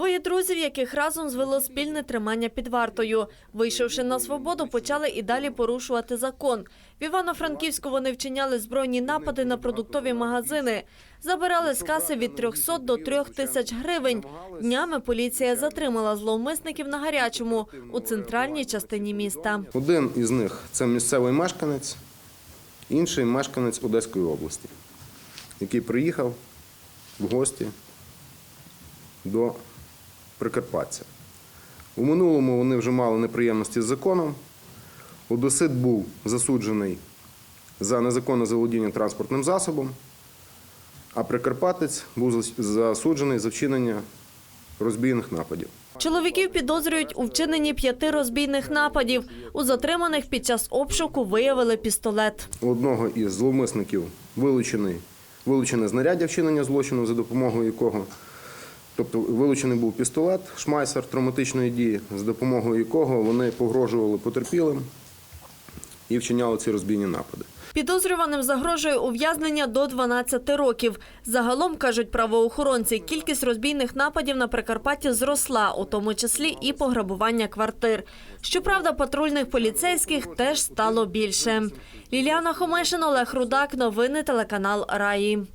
Двоє друзів, яких разом звело спільне тримання під вартою. Вийшовши на свободу, почали і далі порушувати закон. В Івано-Франківську вони вчиняли збройні напади на продуктові магазини. Забирали з каси від 300 до 3 тисяч гривень. Днями поліція затримала зловмисників на гарячому у центральній частині міста. Один із них це місцевий мешканець, інший мешканець Одеської області, який приїхав в гості до Прикарпаття. У минулому вони вже мали неприємності з законом. Одесит був засуджений за незаконне заволодіння транспортним засобом, а Прикарпатець був засуджений за вчинення розбійних нападів. Чоловіків підозрюють у вчиненні п'яти розбійних нападів. У затриманих під час обшуку виявили пістолет. У одного із зловмисників вилучений, вилучене знаряддя вчинення злочину, за допомогою якого, тобто вилучений був пістолет, шмайсер травматичної дії, за допомогою якого вони погрожували потерпілим і вчиняли ці розбійні напади. Підозрюваним загрожує ув'язнення до 12 років. Загалом, кажуть правоохоронці, кількість розбійних нападів на Прикарпатті зросла, у тому числі і пограбування квартир. Щоправда, патрульних поліцейських теж стало більше. Ліліана Хомешин, Олег Рудак. Новини телеканал Раї.